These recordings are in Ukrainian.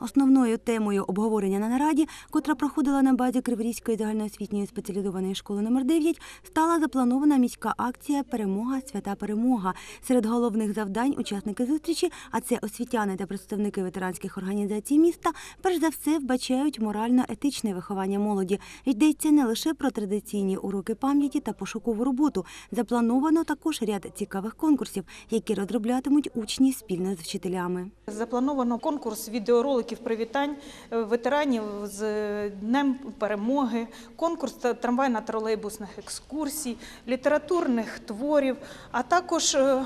Основною темою обговорення на нараді, котра проходила на базі Криворізької загальноосвітньої спеціалізованої школи номер 9, стала запланована міська акція Перемога свята перемога. Серед головних завдань учасники зустрічі, а це освітяни та представники ветеранських організацій міста, перш за все вбачають морально-етичне виховання молоді. Йдеться не лише про традиційні уроки пам'яті та пошукову роботу. Заплановано також ряд цікавих конкурсів, які розроблятимуть учні спільно з вчителями. Заплановано конкурс відеороликів привітань е, ветеранів з Днем перемоги, конкурс трамвайно-тролейбусних екскурсій, літературних творів, а також е,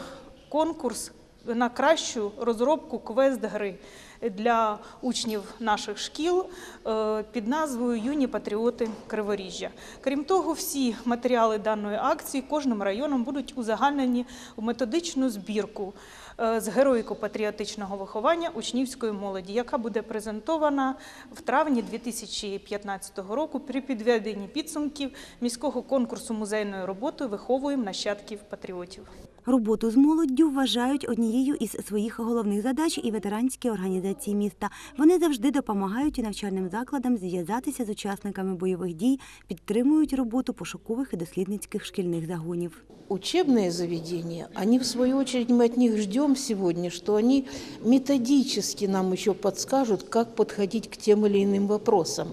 конкурс на кращу розробку квест-гри для учнів наших шкіл е, під назвою Юні патріоти Криворіжжя. Крім того, всі матеріали даної акції кожним районом будуть узагальнені в методичну збірку е, з героїко-патріотичного виховання учнівської молоді, яка буде презентована в травні 2015 року при підведенні підсумків міського конкурсу музейної роботи Виховуємо нащадків патріотів. Роботу з молоддю вважають однією із своїх головних задач і ветеранські організації міста. Вони завжди допомагають навчальним закладам зв'язатися з учасниками бойових дій, підтримують роботу пошукових і дослідницьких шкільних загонів. Учебные заведения, они в свою очередь, мы от них ждем сегодня, что они методически нам еще подскажут, как подходить к тем или иным вопросам.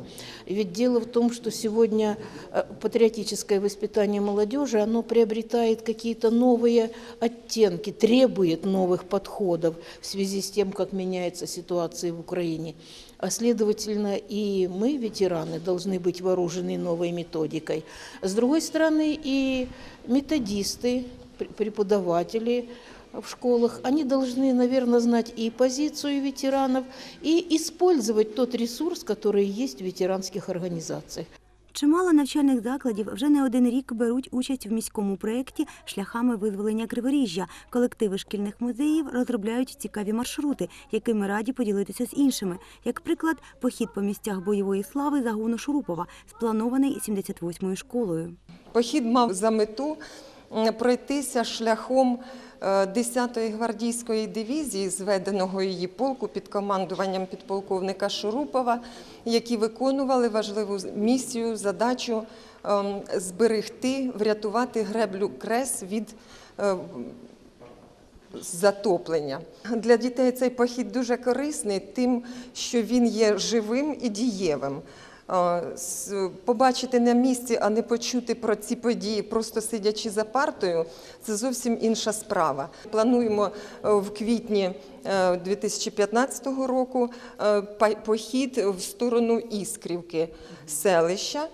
Ведь дело в том, что сегодня э, патриотическое воспитание молодежи, оно приобретает какие-то новые оттенки, требует новых подходов в связи с тем, как меняется ситуация в Украине. А следовательно, и мы, ветераны, должны быть вооружены новой методикой. С другой стороны, и методисты, пр- преподаватели в школах, они должны, наверное, знать и позицию ветеранов, и использовать тот ресурс, который есть в ветеранских организациях. Чимало навчальних закладів вже не один рік беруть участь в міському проєкті шляхами визволення Криворіжжя. Колективи шкільних музеїв розробляють цікаві маршрути, якими раді поділитися з іншими. Як приклад, похід по місцях бойової слави загону Шурупова, спланований 78-ю школою. Похід мав за мету пройтися шляхом е, 10-ї гвардійської дивізії, зведеного її полку під командуванням підполковника Шурупова, які виконували важливу місію, задачу ем, зберегти, врятувати греблю Крес від е, затоплення. Для дітей цей похід дуже корисний, тим, що він є живим і дієвим. Е, Побачити на місці, а не почути про ці події, просто сидячи за партою, це зовсім інша справа. Плануємо е, в квітні е, 2015 року е, похід в сторону Іскрівки селища.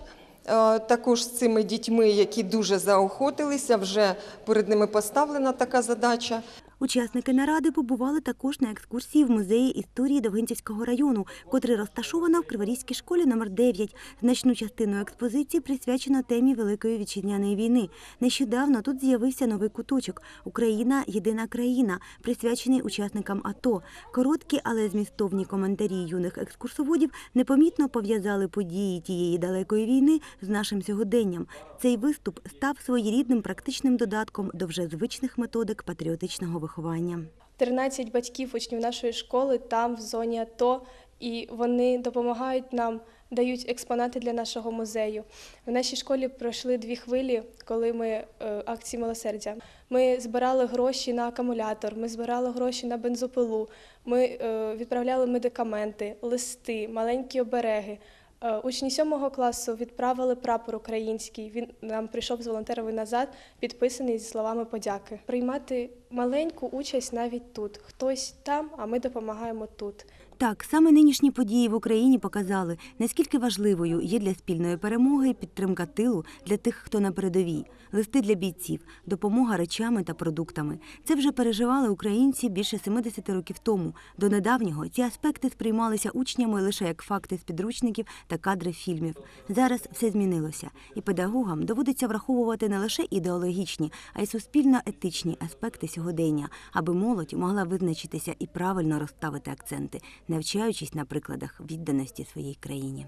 Е, Також з цими дітьми, які дуже заохотилися, вже перед ними поставлена така задача. Учасники наради побували також на екскурсії в музеї історії Довгинцівського району, котрий розташовано в Криворізькій школі номер 9. Значну частину експозиції присвячено темі Великої вітчизняної війни. Нещодавно тут з'явився новий куточок Україна єдина країна, присвячений учасникам АТО. Короткі, але змістовні коментарі юних екскурсоводів непомітно пов'язали події тієї далекої війни з нашим сьогоденням. Цей виступ став своєрідним практичним додатком до вже звичних методик патріотичного виховання. 13 батьків учнів нашої школи там, в зоні АТО, і вони допомагають нам, дають експонати для нашого музею. В нашій школі пройшли дві хвилі, коли ми е, акції милосердя. Ми збирали гроші на акумулятор, ми збирали гроші на бензопилу, ми е, відправляли медикаменти, листи, маленькі обереги. Е, Учні сьомого класу відправили прапор український. Він нам прийшов з волонтерами назад, підписаний зі словами подяки. Приймати маленьку участь навіть тут. Хтось там, а ми допомагаємо тут. Так, саме нинішні події в Україні показали, наскільки важливою є для спільної перемоги підтримка тилу для тих, хто на передовій, листи для бійців, допомога речами та продуктами. Це вже переживали українці більше 70 років тому. До недавнього ці аспекти сприймалися учнями лише як факти з підручників та кадри фільмів. Зараз все змінилося, і педагогам доводиться враховувати не лише ідеологічні, а й суспільно-етичні аспекти сьогодення, аби молодь могла визначитися і правильно розставити акценти, навчаючись на прикладах відданості своїй країні.